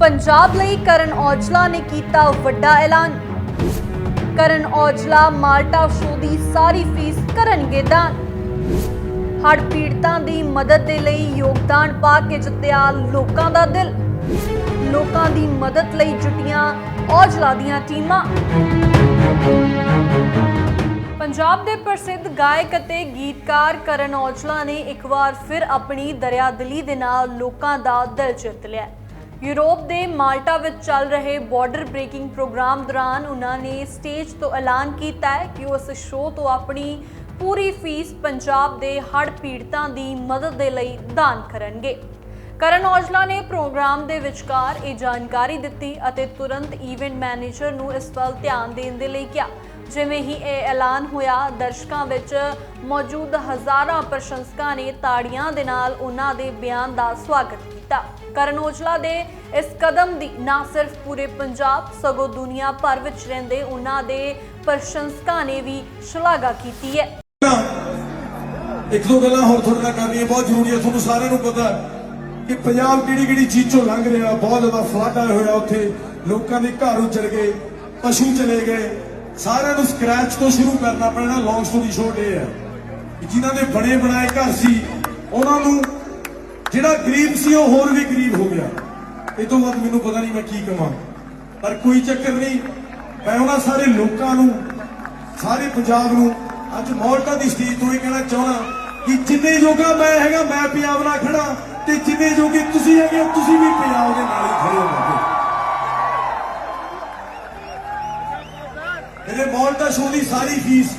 ਪੰਜਾਬ ਲਈ ਕਰਨ ਔਜਲਾ ਨੇ ਕੀਤਾ ਵੱਡਾ ਐਲਾਨ। ਕਰਨ ਔਜਲਾ ਮਾਲਟਾ ਸ਼ੋ ਦੀ ਸਾਰੀ ਫੀਸ ਕਰਨਗੇ ਦਾਨ। ਹੜ੍ਹ ਪੀੜਤਾਂ ਦੀ ਮਦਦ ਦੇ ਲਈ ਯੋਗਦਾਨ ਪਾ ਕੇ ਜਿੱਤਿਆ ਲੋਕਾਂ ਦਾ ਦਿਲ। ਲੋਕਾਂ ਦੀ ਮਦਦ ਲਈ ਜੁਟੀਆਂ ਔਜਲਾ ਦੀਆਂ ਟੀਮਾਂ। ਪੰਜਾਬ ਦੇ ਪ੍ਰਸਿੱਧ ਗਾਇਕ ਅਤੇ ਗੀਤਕਾਰ ਕਰਨ ਔਜਲਾ ਨੇ ਇੱਕ ਵਾਰ ਫਿਰ ਆਪਣੀ ਦਰਿਆਦਿਲੀ ਦੇ ਨਾਲ ਲੋਕਾਂ ਦਾ ਦਿਲ ਜਿੱਤ ਲਿਆ। ਯੂਰਪ ਦੇ ਮਾਲਟਾ ਵਿੱਚ ਚੱਲ ਰਹੇ ਬਾਰਡਰ ਬ੍ਰੇਕਿੰਗ ਪ੍ਰੋਗਰਾਮ ਦੌਰਾਨ ਉਹਨਾਂ ਨੇ ਸਟੇਜ ਤੋਂ ਐਲਾਨ ਕੀਤਾ ਹੈ ਕਿ ਉਹ ਇਸ ਸ਼ੋਅ ਤੋਂ ਆਪਣੀ ਪੂਰੀ ਫੀਸ ਪੰਜਾਬ ਦੇ ਹੜ੍ਹ ਪੀੜਤਾਂ ਦੀ ਮਦਦ ਦੇ ਲਈ ਦਾਨ ਕਰਨਗੇ। ਕਰਨ ਔਜਲਾ ਨੇ ਪ੍ਰੋਗਰਾਮ ਦੇ ਵਿਚਕਾਰ ਇਹ ਜਾਣਕਾਰੀ ਦਿੱਤੀ ਅਤੇ ਤੁਰੰਤ ਇਵੈਂਟ ਮੈਨੇਜਰ ਨੂੰ ਇਸ ਵੱਲ ਧਿਆਨ ਦੇਣ ਦੇ ਲਈ ਕਿਹਾ। ਜਿਵੇਂ ਹੀ ਇਹ ਐਲਾਨ ਹੋਇਆ, ਦਰਸ਼ਕਾਂ ਵਿੱਚ ਮੌਜੂਦ ਹਜ਼ਾਰਾਂ ਪ੍ਰਸ਼ੰਸਕਾਂ ਨੇ ਤਾੜੀਆਂ ਦੇ ਨਾਲ ਉਹਨਾਂ ਦੇ ਬਿਆਨ ਦਾ ਸਵਾਗਤ ਕੀਤਾ। ਕਰਨ ਔਜਲਾ ਦੇ ਇਸ ਕਦਮ ਦੀ ਨਾ ਸਿਰਫ ਪੂਰੇ ਪੰਜਾਬ, ਸਗੋਂ ਦੁਨੀਆ ਭਰ ਵਿੱਚ ਰਹਿੰਦੇ ਉਹਨਾਂ ਦੇ ਪ੍ਰਸ਼ੰਸਕਾਂ ਨੇ ਵੀ ਸ਼ਲਾਘਾ ਕੀਤੀ ਹੈ। ਇੱਕ ਦੋ ਗੱਲਾਂ ਹੋਰ ਤੁਹਾਡੇ ਨਾਲ ਕਰਨੀਆਂ ਬਹੁਤ ਜ਼ਰੂਰੀ ਹੈ। ਤੁਹਾਨੂੰ ਸਾਰਿਆਂ ਨੂੰ ਪਤਾ ਕਿ ਪੰਜਾਬ ਕਿਹੜੀ ਕਿਹੜੀ ਚੀਜ਼ ਚੋਂ ਲੰਘ ਰਿਹਾ, ਬਹੁਤ ਜ਼ਿਆਦਾ ਫਲੱਡ ਆਇਆ ਹੋਇਆ ਉੱਥੇ। ਲੋਕਾਂ ਦੇ ਘਰ ਉੱਜੜ ਗਏ, ਪਸ਼ੂ ਚਲੇ ਗਏ। ਸਾਰਿਆਂ ਨੂੰ ਸਕ੍ਰੈਚ ਤੋਂ ਸ਼ੁਰੂ ਕਰਨਾ ਪੈਣਾ ਲੌਂਗ ਸਟੋਰੀ ਸ਼ੋਰਟ ਇਹ ਹੈ। ਕਿ ਜਿਨ੍ਹਾਂ ਦੇ ਬਣੇ ਬਣਾਏ ਘਰ ਸੀ ਉਹਨਾਂ ਨੂੰ ਜਿਹੜਾ ਗਰੀਬ ਸੀ ਉਹ ਹੋਰ ਵੀ ਗਰੀਬ ਹੋ ਗਿਆ। ਇਹ ਤੋਂ ਬਾਅਦ ਮੈਨੂੰ ਪਤਾ ਨਹੀਂ ਮੈਂ ਕੀ ਕਵਾਂ। ਪਰ ਕੋਈ ਚੱਕਰ ਨਹੀਂ ਮੈਂ ਉਹਨਾਂ ਸਾਰੇ ਲੋਕਾਂ ਨੂੰ ਸਾਰੇ ਪੰਜਾਬ ਨੂੰ ਅੱਜ ਮੌਲਟਾ ਦੀ ਸਟੇਜ ਤੋਂ ਇਹ ਕਹਿਣਾ ਚਾਹਣਾ ਕਿ ਜਿੰਨੇ ਜੋਗਾ ਮੈਂ ਹੈਗਾ ਮੈਂ ਪੰਜਾਬ ਨਾਲ ਖੜਾ ਤੇ ਜਿੰਨੇ ਜੋਗੇ ਤੁਸੀਂ ਹੈਗੇ ਹੋ, ਤੁਸੀਂ ਵੀ ਪੰਜਾਬ ਦੇ ਨਾਲ ਹੀ ਖੜੇ ਹੋ। ਮੇਰੇ ਮੌਲਟਾ ਸ਼ੋਅ ਦੀ ਸਾਰੀ ਫੀਸ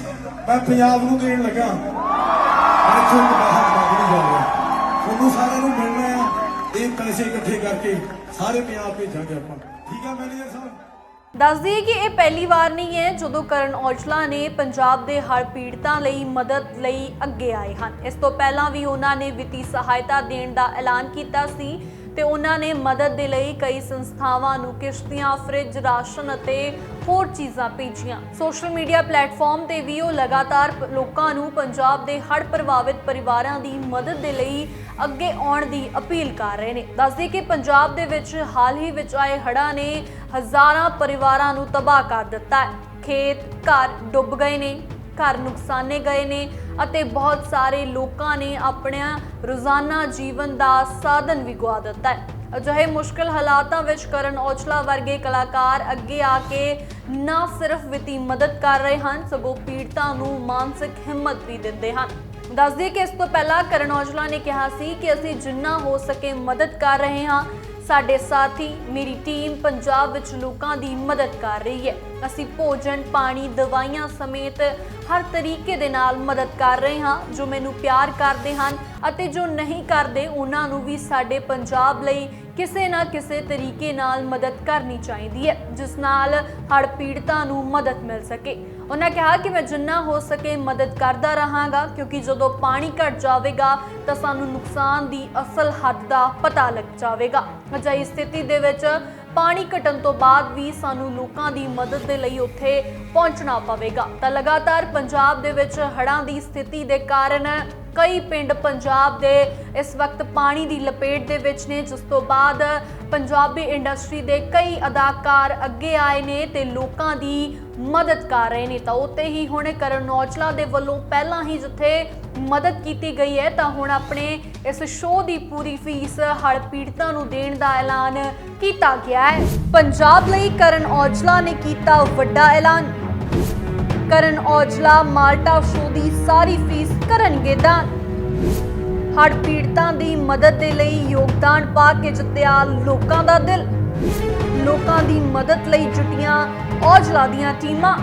ਮੈਂ ਪੰਜਾਬ ਨੂੰ ਦੇਣ ਲੱਗਾ। ਮੈਂ ਤੁਹਾਨੂੰ ਬਾਹਰ ਮੰਗ ਨਹੀਂ ਜਾਊਗਾ ਤੁਹਾਨੂੰ ਸਾਰਿਆਂ ਨੂੰ ਮਿਲਣਾ ਹੈ। ਇਹ ਪੈਸੇ ਇਕੱਠੇ ਕਰਕੇ ਸਾਰੇ ਪੰਜਾਬ ਭੇਜਾਂਗੇ ਆਪਾਂ। ਠੀਕ ਆ ਮੈਨੇਜਰ ਸਾਹਿਬ? ਦੱਸ ਦਈਏ ਕਿ ਇਹ ਪਹਿਲੀ ਵਾਰ ਨਹੀਂ ਹੈ ਜਦੋਂ ਕਰਨ ਔਜਲਾ ਨੇ ਪੰਜਾਬ ਦੇ ਹਰ ਪੀੜਤਾਂ ਲਈ ਮਦਦ ਲਈ ਅੱਗੇ ਆਏ ਹਨ। ਇਸ ਤੋਂ ਪਹਿਲਾਂ ਵੀ ਉਹਨਾਂ ਨੇ ਵਿੱਤੀ ਸਹਾਇਤਾ ਦੇਣ ਦਾ ਐਲਾਨ ਕੀਤਾ ਸੀ। ਤੇ ਉਹਨਾਂ ਨੇ ਮਦਦ ਦੇ ਲਈ ਕਈ ਸੰਸਥਾਵਾਂ ਨੂੰ ਕਿਸ਼ਤੀਆਂ, ਫ੍ਰਿਜ, ਰਾਸ਼ਨ ਅਤੇ ਹੋਰ ਚੀਜ਼ਾਂ ਭੇਜੀਆਂ। ਸੋਸ਼ਲ ਮੀਡੀਆ ਪਲੇਟਫਾਰਮ ਤੇ ਵੀ ਉਹ ਲਗਾਤਾਰ ਲੋਕਾਂ ਨੂੰ ਪੰਜਾਬ ਦੇ ਹੜ੍ਹ ਪ੍ਰਭਾਵਿਤ ਪਰਿਵਾਰਾਂ ਦੀ ਮਦਦ ਦੇ ਲਈ ਅੱਗੇ ਆਉਣ ਦੀ ਅਪੀਲ ਕਰ ਰਹੇ ਨੇ। ਦੱਸਦੇ ਕਿ ਪੰਜਾਬ ਦੇ ਵਿੱਚ ਹਾਲ ਹੀ ਵਿੱਚ ਆਏ ਹੜ੍ਹਾਂ ਨੇ ਹਜ਼ਾਰਾਂ ਪਰਿਵਾਰਾਂ ਨੂੰ ਤਬਾਹ ਕਰ ਦਿੱਤਾ ਹੈ। ਖੇਤ, ਘਰ ਡੁੱਬ ਗਏ ਨੇ, ਘਰ ਨੁਕਸਾਨੇ ਗਏ ਨੇ ਅਤੇ ਬਹੁਤ ਸਾਰੇ ਲੋਕਾਂ ਨੇ ਆਪਣਿਆਂ ਰੋਜ਼ਾਨਾ ਜੀਵਨ ਦਾ ਸਾਧਨ ਵੀ ਗਵਾ ਦਿੱਤਾ ਹੈ। ਅਜਿਹੇ ਮੁਸ਼ਕਲ ਹਾਲਾਤਾਂ ਵਿੱਚ ਕਰਨ ਔਜਲਾ ਵਰਗੇ ਕਲਾਕਾਰ ਅੱਗੇ ਆ ਕੇ ਨਾ ਸਿਰਫ ਵਿੱਤੀ ਮਦਦ ਕਰ ਰਹੇ ਹਨ, ਸਗੋਂ ਪੀੜਤਾਂ ਨੂੰ ਮਾਨਸਿਕ ਹਿੰਮਤ ਵੀ ਦਿੰਦੇ ਹਨ। ਦੱਸਦੇ ਕਿ ਇਸ ਤੋਂ ਪਹਿਲਾਂ ਕਰਨ ਔਜਲਾ ਨੇ ਕਿਹਾ ਸੀ ਕਿ ਅਸੀਂ ਜਿੰਨਾ ਹੋ ਸਕੇ ਮਦਦ ਕਰ ਰਹੇ ਹਾਂ ਸਾਡੇ ਸਾਥੀ, ਮੇਰੀ ਟੀਮ ਪੰਜਾਬ ਵਿੱਚ ਲੋਕਾਂ ਦੀ ਮਦਦ ਕਰ ਰਹੀ ਹੈ। ਅਸੀਂ ਭੋਜਨ, ਪਾਣੀ, ਦਵਾਈਆਂ ਸਮੇਤ ਹਰ ਤਰੀਕੇ ਦੇ ਨਾਲ ਮਦਦ ਕਰ ਰਹੇ ਹਾਂ, ਜੋ ਮੈਨੂੰ ਪਿਆਰ ਕਰਦੇ ਹਨ ਅਤੇ ਜੋ ਨਹੀਂ ਕਰਦੇ, ਉਹਨਾਂ ਨੂੰ ਵੀ ਸਾਡੇ ਪੰਜਾਬ ਲਈ ਕਿਸੇ ਨਾ ਕਿਸੇ ਤਰੀਕੇ ਨਾਲ ਮਦਦ ਕਰਨੀ ਚਾਹੀਦੀ ਹੈ, ਜਿਸ ਨਾਲ ਹੜ੍ਹ ਪੀੜਤਾਂ ਨੂੰ ਮਦਦ ਮਿਲ ਸਕੇ। ਉਹਨਾਂ ਕਿਹਾ ਕਿ ਮੈਂ ਜਿੰਨਾ ਹੋ ਸਕੇ ਮਦਦ ਕਰਦਾ ਰਹਾਂਗਾ, ਕਿਉਂਕਿ ਜਦੋਂ ਪਾਣੀ ਘਟ ਜਾਵੇਗਾ ਤਾਂ ਸਾਨੂੰ ਨੁਕਸਾਨ ਦੀ ਅਸਲ ਹੱਦ ਦਾ ਪਤਾ ਲੱਗ ਜਾਵੇਗਾ। ਅਜਿਹੀ ਸਥਿਤੀ ਦੇ ਵਿੱਚ ਪਾਣੀ ਘਟਣ ਤੋਂ ਬਾਅਦ ਵੀ ਸਾਨੂੰ ਲੋਕਾਂ ਦੀ ਮਦਦ ਦੇ ਲਈ ਉੱਥੇ ਪਹੁੰਚਣਾ ਪਵੇਗਾ। ਤਾਂ ਲਗਾਤਾਰ ਪੰਜਾਬ ਦੇ ਵਿੱਚ ਹੜ੍ਹਾਂ ਦੀ ਸਥਿਤੀ ਦੇ ਕਾਰਨ ਕਈ ਪਿੰਡ ਪੰਜਾਬ ਦੇ ਇਸ ਵਕਤ ਪਾਣੀ ਦੀ ਲਪੇਟ ਦੇ ਵਿੱਚ ਨੇ, ਜਿਸ ਤੋਂ ਬਾਅਦ ਪੰਜਾਬੀ ਇੰਡਸਟਰੀ ਦੇ ਕਈ ਅਦਾਕਾਰ ਅੱਗੇ ਆਏ ਨੇ ਤੇ ਲੋਕਾਂ ਦੀ ਮਦਦ ਕਰ ਰਹੇ ਨੇ। ਤਾਂ ਉੱਤੇ ਹੀ ਹੁਣ ਕਰਨ ਔਜਲਾ ਦੇ ਵੱਲੋਂ ਪਹਿਲਾਂ ਹੀ ਜਿੱਥੇ ਮਦਦ ਕੀਤੀ ਗਈ ਹੈ, ਤਾਂ ਹੁਣ ਆਪਣੇ ਇਸ ਸ਼ੋਅ ਦੀ ਪੂਰੀ ਫੀਸ ਹੜ੍ਹ ਪੀੜਤਾਂ ਨੂੰ ਦੇਣ ਦਾ ਐਲਾਨ ਕੀਤਾ ਗਿਆ ਹੈ। ਪੰਜਾਬ ਲਈ ਕਰਨ ਔਜਲਾ ਨੇ ਕੀਤਾ ਵੱਡਾ ਐਲਾਨ। ਕਰਨ ਔਜਲਾ ਮਾਲਟਾ ਸ਼ੋ ਦੀ ਸਾਰੀ ਫੀਸ ਕਰਨਗੇ ਦਾਨ। ਹੜ੍ਹ ਪੀੜਤਾਂ ਦੀ ਮਦਦ ਦੇ ਲਈ ਯੋਗਦਾਨ ਪਾ ਕੇ ਜਿੱਤਿਆ ਲੋਕਾਂ ਦਾ ਦਿਲ। ਲੋਕਾਂ ਦੀ ਮਦਦ ਲਈ ਜੁਟੀਆਂ ਔਜਲਾ ਦੀਆਂ ਟੀਮਾਂ।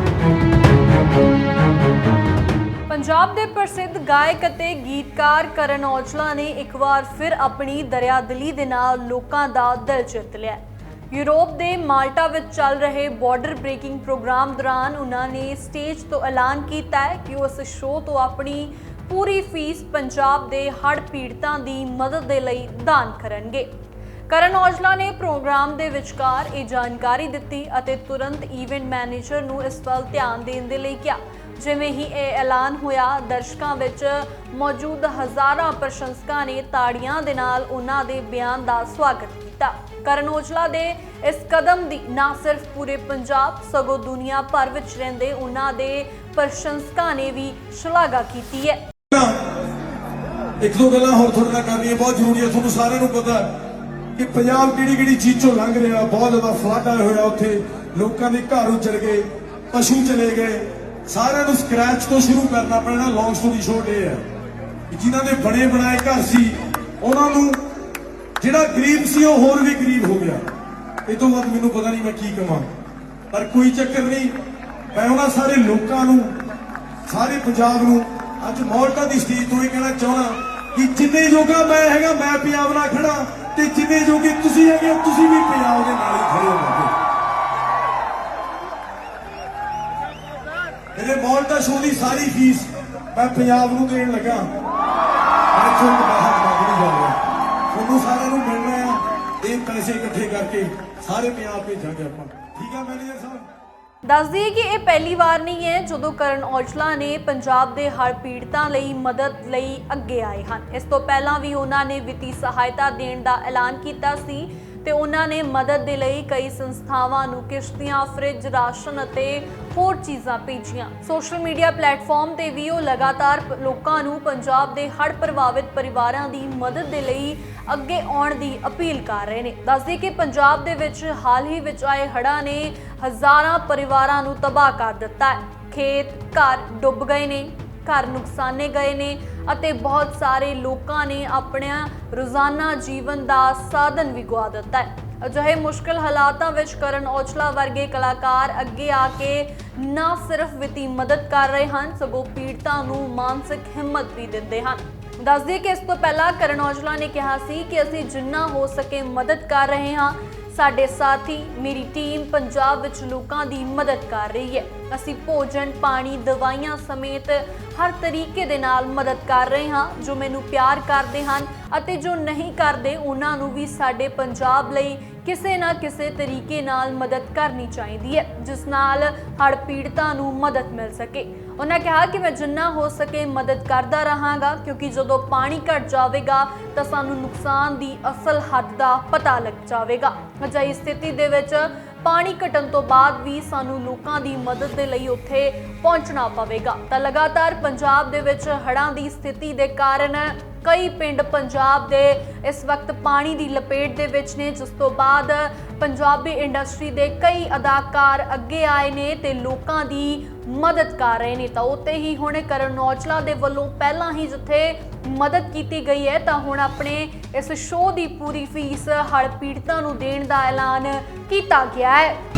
ਪੰਜਾਬ ਦੇ ਪ੍ਰਸਿੱਧ ਗਾਇਕ ਅਤੇ ਗੀਤਕਾਰ ਕਰਨ ਔਜਲਾ ਨੇ ਇੱਕ ਵਾਰ ਫਿਰ ਆਪਣੀ ਦਰਿਆਦਿਲੀ ਦੇ ਨਾਲ ਲੋਕਾਂ ਦਾ ਦਿਲ ਜਿੱਤ ਲਿਆ। ਯੂਰਪ ਦੇ ਮਾਲਟਾ ਵਿੱਚ ਚੱਲ ਰਹੇ ਬਾਰਡਰ ਬ੍ਰੇਕਿੰਗ ਪ੍ਰੋਗਰਾਮ ਦੌਰਾਨ ਉਹਨਾਂ ਨੇ ਸਟੇਜ ਤੋਂ ਐਲਾਨ ਕੀਤਾ ਹੈ ਕਿ ਉਹ ਇਸ ਸ਼ੋਅ ਤੋਂ ਆਪਣੀ ਪੂਰੀ ਫੀਸ ਪੰਜਾਬ ਦੇ ਹੜ੍ਹ ਪੀੜਤਾਂ ਦੀ ਮਦਦ ਦੇ ਲਈ ਦਾਨ ਕਰਨਗੇ। ਕਰਨ ਔਜਲਾ ਨੇ ਪ੍ਰੋਗਰਾਮ ਦੇ ਵਿਚਕਾਰ ਇਹ ਜਾਣਕਾਰੀ ਦਿੱਤੀ ਅਤੇ ਤੁਰੰਤ ਇਵੈਂਟ ਮੈਨੇਜਰ ਨੂੰ ਇਸ ਵੱਲ ਧਿਆਨ ਦੇਣ ਦੇ ਲਈ ਕਿਹਾ। ਜਿਵੇਂ ਹੀ ਇਹ ਐਲਾਨ ਹੋਇਆ, ਦਰਸ਼ਕਾਂ ਵਿੱਚ ਮੌਜੂਦ ਹਜ਼ਾਰਾਂ ਪ੍ਰਸ਼ੰਸਕਾਂ ਨੇ ਤਾੜੀਆਂ ਦੇ ਨਾਲ ਉਹਨਾਂ ਦੇ ਬਿਆਨ ਦਾ ਸਵਾਗਤ ਕੀਤਾ। ਕਰਨ ਔਜਲਾ ਦੇ ਇਸ ਕਦਮ ਦੀ, ਨਾ ਸਿਰਫ ਪੂਰੇ ਪੰਜਾਬ, ਸਗੋਂ ਦੁਨੀਆ ਭਰ ਵਿੱਚ ਰਹਿੰਦੇ ਉਹਨਾਂ ਦੇ ਪ੍ਰਸ਼ੰਸਕਾਂ ਨੇ ਵੀ ਸ਼ਲਾਘਾ ਕੀਤੀ ਹੈ। ਇੱਕ ਦੋ ਗੱਲਾਂ ਹੋਰ ਤੁਹਾਡੇ ਨਾਲ ਕਰਨੀਆਂ ਬਹੁਤ ਜ਼ਰੂਰੀ ਹੈ, ਤੁਹਾਨੂੰ ਸਾਰਿਆਂ ਨੂੰ ਪਤਾ ਕਿ ਪੰਜਾਬ ਕਿਹੜੀ ਕਿਹੜੀ ਚੀਜ਼ ਚੋਂ ਲੰਘ ਰਿਹਾ, ਬਹੁਤ ਜ਼ਿਆਦਾ ਫਲੱਡ ਆਇਆ ਹੋਇਆ ਉੱਥੇ, ਲੋਕਾਂ ਦੇ ਘਰ ਉਜੜ ਗਏ, ਪਸ਼ੂ ਚਲੇ ਗਏ, ਸਾਰਿਆਂ ਨੂੰ ਸਕ੍ਰੈਚ ਤੋਂ ਸ਼ੁਰੂ ਕਰਨਾ ਪੈਣਾ ਲੌਂਗ ਸਟੋਰੀ ਸ਼ੋਰਟ ਇਹ ਹੈ ਕਿ ਜਿਨ੍ਹਾਂ ਦੇ ਬਣੇ ਬਣਾਏ ਘਰ ਸੀ, ਉਹਨਾਂ ਨੂੰ ਜਿਹੜਾ ਗਰੀਬ ਸੀ ਉਹ ਹੋਰ ਵੀ ਗਰੀਬ ਹੋ ਗਿਆ। ਇਹ ਤੋਂ ਬਾਅਦ ਮੈਨੂੰ ਪਤਾ ਨਹੀਂ ਮੈਂ ਕੀ ਕਵਾਂ। ਪਰ ਕੋਈ ਚੱਕਰ ਨਹੀਂ ਮੈਂ ਉਹਨਾਂ ਸਾਰੇ ਲੋਕਾਂ ਨੂੰ ਸਾਰੇ ਪੰਜਾਬ ਨੂੰ ਅੱਜ ਮੌਲਟਾ ਦੀ ਸਟੇਜ ਤੋਂ ਇਹ ਕਹਿਣਾ ਚਾਹਣਾ ਕਿ ਜਿੰਨੇ ਜੋਗਾ ਮੈਂ ਹੈਗਾ ਮੈਂ ਪੰਜਾਬ ਨਾਲ ਖੜਾ ਤੇ ਜਿੰਨੇ ਜੋਗੇ ਤੁਸੀਂ ਹੈਗੇ ਹੋ, ਤੁਸੀਂ ਵੀ ਪੰਜਾਬ ਦੇ ਨਾਲ ਹੀ ਖੜੇ ਹੋਵੋਗੇ ਮੇਰੇ ਮੌਲਟਾ ਸ਼ੋਅ ਦੀ ਸਾਰੀ ਫੀਸ ਮੈਂ ਪੰਜਾਬ ਨੂੰ ਦੇਣ ਲੱਗਾ। ਮੈਂ ਤੁਹਾਨੂੰ ਬਾਹਰ ਸਾਰੇ ਪੰਜਾਬ ਭੇਜਾਂਗੇ ਆਪਾਂ। ਠੀਕ ਆ, ਮੈਨੇਜਰ ਸਾਹਿਬ? ਦੱਸ ਦਈਏ ਕਿ ਇਹ ਪਹਿਲੀ ਵਾਰ ਨਹੀਂ ਹੈ ਜਦੋਂ ਕਰਨ ਔਜਲਾ ਨੇ ਪੰਜਾਬ ਦੇ ਹਰ ਪੀੜਤਾਂ ਲਈ ਮਦਦ ਲਈ ਅੱਗੇ ਆਏ ਹਨ। ਇਸ ਤੋਂ ਪਹਿਲਾਂ ਵੀ ਉਹਨਾਂ ਨੇ ਵਿੱਤੀ ਸਹਾਇਤਾ ਦੇਣ ਦਾ ਐਲਾਨ ਕੀਤਾ ਸੀ। ਤੇ ਉਹਨਾਂ ਨੇ ਮਦਦ ਦੇ ਲਈ ਕਈ ਸੰਸਥਾਵਾਂ ਨੂੰ ਕਿਸ਼ਤੀਆਂ, ਫ੍ਰਿਜ, ਰਾਸ਼ਨ ਅਤੇ ਹੋਰ ਚੀਜ਼ਾਂ ਭੇਜੀਆਂ। ਸੋਸ਼ਲ ਮੀਡੀਆ ਪਲੇਟਫਾਰਮ ਤੇ ਵੀ ਉਹ ਲਗਾਤਾਰ ਲੋਕਾਂ ਨੂੰ ਪੰਜਾਬ ਦੇ ਹੜ੍ਹ ਪ੍ਰਭਾਵਿਤ ਪਰਿਵਾਰਾਂ ਦੀ ਮਦਦ ਦੇ ਲਈ ਅੱਗੇ ਆਉਣ ਦੀ ਅਪੀਲ ਕਰ ਰਹੇ ਨੇ। ਦੱਸਦੇ ਕਿ ਪੰਜਾਬ ਦੇ ਵਿੱਚ ਹਾਲ ਹੀ ਵਿੱਚ ਆਏ ਹੜ੍ਹਾਂ ਨੇ ਹਜ਼ਾਰਾਂ ਪਰਿਵਾਰਾਂ ਨੂੰ ਤਬਾਹ ਕਰ ਦਿੱਤਾ ਹੈ। ਖੇਤ, ਘਰ ਡੁੱਬ ਗਏ ਨੇ, ਘਰ ਨੁਕਸਾਨੇ ਗਏ ਨੇ ਅਤੇ ਬਹੁਤ ਸਾਰੇ ਲੋਕਾਂ ਨੇ ਆਪਣਿਆ ਰੋਜ਼ਾਨਾ ਜੀਵਨ ਦਾ ਸਾਧਨ ਵੀ ਗਵਾ ਦਿੱਤਾ ਹੈ। ਅਜਿਹੇ ਮੁਸ਼ਕਲ ਹਾਲਾਤਾਂ ਵਿੱਚ ਕਰਨ ਔਜਲਾ ਵਰਗੇ ਕਲਾਕਾਰ ਅੱਗੇ ਆ ਕੇ ਨਾ ਸਿਰਫ ਵਿੱਤੀ ਮਦਦ ਕਰ ਰਹੇ ਹਨ, ਸਗੋਂ ਪੀੜਤਾਂ ਨੂੰ ਮਾਨਸਿਕ ਹਿੰਮਤ ਵੀ ਦਿੰਦੇ ਹਨ। ਦੱਸਦੇ ਕਿ ਇਸ ਤੋਂ ਪਹਿਲਾਂ ਕਰਨ ਔਜਲਾ ਨੇ ਕਿਹਾ ਸੀ ਕਿ ਅਸੀਂ ਜਿੰਨਾ ਹੋ ਸਕੇ ਮਦਦ ਕਰ ਰਹੇ ਹਾਂ ਸਾਡੇ ਸਾਥੀ, ਮੇਰੀ ਟੀਮ ਪੰਜਾਬ ਵਿੱਚ ਲੋਕਾਂ ਦੀ ਮਦਦ ਕਰ ਰਹੀ ਹੈ। ਅਸੀਂ ਭੋਜਨ, ਪਾਣੀ, ਦਵਾਈਆਂ ਸਮੇਤ ਹਰ ਤਰੀਕੇ ਦੇ ਨਾਲ ਮਦਦ ਕਰ ਰਹੇ ਹਾਂ, ਜੋ ਮੈਨੂੰ ਪਿਆਰ ਕਰਦੇ ਹਨ ਅਤੇ ਜੋ ਨਹੀਂ ਕਰਦੇ, ਉਹਨਾਂ ਨੂੰ ਵੀ ਸਾਡੇ ਪੰਜਾਬ ਲਈ ਕਿਸੇ ਨਾ ਕਿਸੇ ਤਰੀਕੇ ਨਾਲ ਮਦਦ ਕਰਨੀ ਚਾਹੀਦੀ ਹੈ, ਜਿਸ ਨਾਲ ਹੜ੍ਹ ਪੀੜਤਾਂ ਨੂੰ ਮਦਦ ਮਿਲ ਸਕੇ। ਉਹਨਾਂ ਕਿਹਾ ਕਿ ਮੈਂ ਜਿੰਨਾ ਹੋ ਸਕੇ ਮਦਦ ਕਰਦਾ ਰਹਾਂਗਾ, ਕਿਉਂਕਿ ਜਦੋਂ ਪਾਣੀ ਘਟ ਜਾਵੇਗਾ ਤਾਂ ਸਾਨੂੰ ਨੁਕਸਾਨ ਦੀ ਅਸਲ ਹੱਦ ਦਾ ਪਤਾ ਲੱਗ ਜਾਵੇਗਾ। ਅਜਿਹੀ ਸਥਿਤੀ ਦੇ ਵਿੱਚ ਪਾਣੀ ਘਟਣ ਤੋਂ ਬਾਅਦ ਵੀ ਸਾਨੂੰ ਲੋਕਾਂ ਦੀ ਮਦਦ ਦੇ ਲਈ ਉੱਥੇ ਪਹੁੰਚਣਾ ਪਵੇਗਾ। ਤਾਂ ਲਗਾਤਾਰ ਪੰਜਾਬ ਦੇ ਵਿੱਚ ਹੜ੍ਹਾਂ ਦੀ ਸਥਿਤੀ ਦੇ ਕਾਰਨ ਕਈ ਪਿੰਡ ਪੰਜਾਬ ਦੇ ਇਸ ਵਕਤ ਪਾਣੀ ਦੀ ਲਪੇਟ ਦੇ ਵਿੱਚ ਨੇ, ਜਿਸ ਤੋਂ ਬਾਅਦ ਪੰਜਾਬੀ ਇੰਡਸਟਰੀ ਦੇ ਕਈ ਅਦਾਕਾਰ ਅੱਗੇ ਆਏ ਨੇ ਤੇ ਲੋਕਾਂ ਦੀ ਮਦਦ ਕਰ ਰਹੇ ਨੇ। ਤਾਂ ਉੱਤੇ ਹੀ ਹੁਣ ਕਰਨ ਔਜਲਾ ਦੇ ਵੱਲੋਂ ਪਹਿਲਾਂ ਹੀ ਜਿੱਥੇ ਮਦਦ ਕੀਤੀ ਗਈ ਹੈ, ਤਾਂ ਹੁਣ ਆਪਣੇ ਇਸ ਸ਼ੋਅ ਦੀ ਪੂਰੀ ਫੀਸ ਹੜ੍ਹ ਪੀੜਤਾਂ ਨੂੰ ਦੇਣ ਦਾ ਐਲਾਨ ਕੀਤਾ ਗਿਆ ਹੈ।